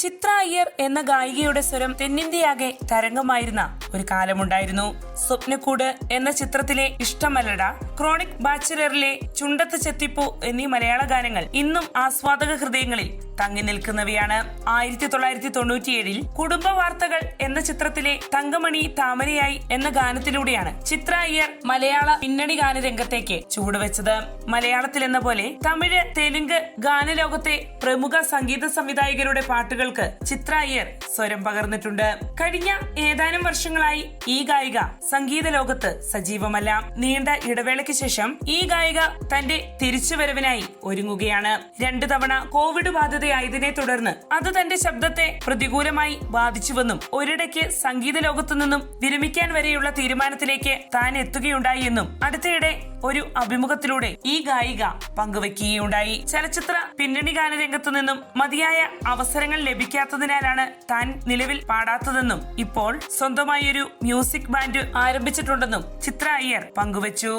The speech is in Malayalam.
ചിത്ര അയ്യർ എന്ന ഗായികയുടെ സ്വരം തെന്നിന്ത്യയാകെ തരംഗമായിരുന്ന ഒരു കാലമുണ്ടായിരുന്നു. സ്വപ്നക്കൂട് എന്ന ചിത്രത്തിലെ ഇഷ്ടമല്ലട ക്രോണിക് ബാച്ചിലറിലെ ചുണ്ടത്ത് ചെത്തിപ്പൂ എന്നീ മലയാള ഗാനങ്ങൾ ഇന്നും ആസ്വാദക ഹൃദയങ്ങളിൽ തങ്ങി നിൽക്കുന്നവയാണ്. ആയിരത്തി തൊള്ളായിരത്തി തൊണ്ണൂറ്റിയേഴിൽ കുടുംബ വാർത്തകൾ എന്ന ചിത്രത്തിലെ തങ്കമണി താമരയായി എന്ന ഗാനത്തിലൂടെയാണ് ചിത്ര അയ്യർ മലയാള പിന്നണി ഗാനരംഗത്തേക്ക് ചുവടുവെച്ചത്. മലയാളത്തിൽ എന്ന പോലെ തമിഴ് തെലുങ്ക് ഗാനലോകത്തെ പ്രമുഖ സംഗീത സംവിധായകരുടെ പാട്ടുകൾക്ക് ചിത്ര അയ്യർ സ്വരം പകർന്നിട്ടുണ്ട്. കഴിഞ്ഞ ഏതാനും വർഷങ്ങളായി ഈ ഗായിക സംഗീത ലോകത്ത് സജീവമല്ല. നീണ്ട ഇടവേളയ്ക്ക് ശേഷം ഈ ഗായിക തന്റെ തിരിച്ചുവരവിനായി ഒരുങ്ങുകയാണ്. രണ്ടു തവണ കോവിഡ് ബാധിതയായതിനെ തുടർന്ന് അത് തന്റെ ശബ്ദത്തെ പ്രതികൂലമായി ബാധിച്ചുവെന്നും ഒരിടയ്ക്ക് സംഗീത ലോകത്തു നിന്നും വിരമിക്കാൻ വരെയുള്ള തീരുമാനത്തിലേക്ക് താൻ എത്തുകയുണ്ടായി എന്നും അടുത്തിടെ ഒരു അഭിമുഖത്തിലൂടെ ഈ ഗായിക പങ്കുവെക്കുകയുണ്ടായി. ചലച്ചിത്ര പിന്നണി ഗാനരംഗത്തു നിന്നും മതിയായ അവസരങ്ങൾ ലഭിക്കാത്തതിനാലാണ് താൻ നിലവിൽ പാടാത്തതെന്നും ഇപ്പോൾ സ്വന്തമായി ഒരു മ്യൂസിക് ബാൻഡ് ആരംഭിച്ചിട്ടുണ്ടെന്നും ചിത്ര അയ്യർ പങ്കുവച്ചു.